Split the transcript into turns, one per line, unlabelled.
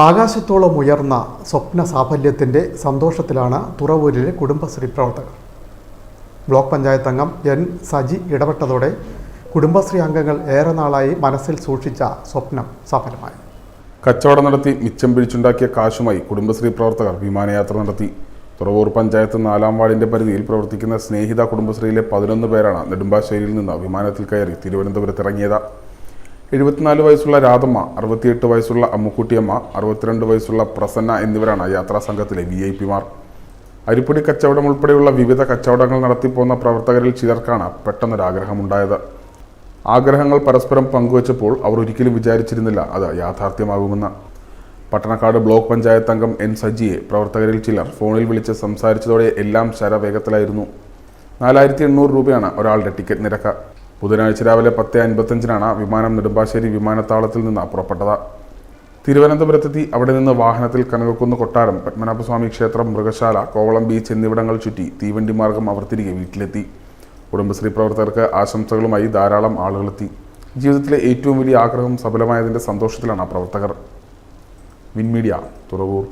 ആകാശത്തോളം ഉയർന്ന സ്വപ്ന സാഫല്യത്തിന്റെ സന്തോഷത്തിലാണ് തുറവൂരിലെ കുടുംബശ്രീ പ്രവർത്തകർ. ബ്ലോക്ക് പഞ്ചായത്ത് അംഗം എൻ സജി ഇടപെട്ടതോടെ കുടുംബശ്രീ അംഗങ്ങൾ ഏറെ നാളായി മനസ്സിൽ സൂക്ഷിച്ച സ്വപ്നം സഫലമായി
കച്ചവടം നടത്തി മിച്ചം പിടിച്ചുണ്ടാക്കിയ കാശുമായി കുടുംബശ്രീ പ്രവർത്തകർ വിമാനയാത്ര നടത്തി. തുറവൂർ പഞ്ചായത്ത് നാലാം വാർഡിന്റെ പരിധിയിൽ പ്രവർത്തിക്കുന്ന സ്നേഹിത കുടുംബശ്രീയിലെ പതിനൊന്ന് പേരാണ് നെടുമ്പാശ്ശേരിയിൽ നിന്ന് വിമാനത്തിൽ കയറി തിരുവനന്തപുരത്ത് ഇറങ്ങിയത് എഴുപത്തിനാല് വയസ്സുള്ള രാധമ്മ അറുപത്തിയെട്ട് വയസ്സുള്ള അമ്മുക്കുട്ടിയമ്മ അറുപത്തിരണ്ട് വയസ്സുള്ള പ്രസന്ന എന്നിവരാണ് യാത്രാ സംഘത്തിലെ വി ഐ പിമാർ അരിപ്പൊടി കച്ചവടം ഉൾപ്പെടെയുള്ള വിവിധ കച്ചവടങ്ങൾ നടത്തിപ്പോന്ന പ്രവർത്തകരിൽ ചിലർക്കാണ് പെട്ടെന്നൊരാഗ്രഹമുണ്ടായത്. ആഗ്രഹങ്ങൾ പരസ്പരം പങ്കുവച്ചപ്പോൾ അവർ ഒരിക്കലും വിചാരിച്ചിരുന്നില്ല അത് യാഥാർത്ഥ്യമാകുമെന്ന്. പട്ടണക്കാട് ബ്ലോക്ക് പഞ്ചായത്ത് അംഗം എൻ സജിയെ പ്രവർത്തകരിൽ ചിലർ ഫോണിൽ വിളിച്ച് സംസാരിച്ചതോടെ എല്ലാം ശരവേഗത്തിലായിരുന്നു. നാലായിരത്തി എണ്ണൂറ് രൂപയാണ് ഒരാളുടെ ടിക്കറ്റ് നിരക്ക്. ബുധനാഴ്ച രാവിലെ പത്ത് അൻപത്തഞ്ചിനാണ് വിമാനം നെടുമ്പാശ്ശേരി വിമാനത്താവളത്തിൽ നിന്ന് പുറപ്പെട്ടത്. തിരുവനന്തപുരത്തെത്തി അവിടെ നിന്ന് വാഹനത്തിൽ കനകക്കുന്ന് കൊട്ടാരം പത്മനാഭസ്വാമി ക്ഷേത്രം മൃഗശാല കോവളം ബീച്ച് എന്നിവിടങ്ങൾ ചുറ്റി തീവണ്ടി മാർഗം അവർ തിരികെ വീട്ടിലെത്തി. കുടുംബശ്രീ പ്രവർത്തകർക്ക് ആശംസകളുമായി ധാരാളം ആളുകളെത്തി. ജീവിതത്തിലെ ഏറ്റവും വലിയ ആഗ്രഹം സഫലമായതിന്റെ സന്തോഷത്തിലാണ് പ്രവർത്തകർ. വിൻമീഡിയ തുറവൂർ.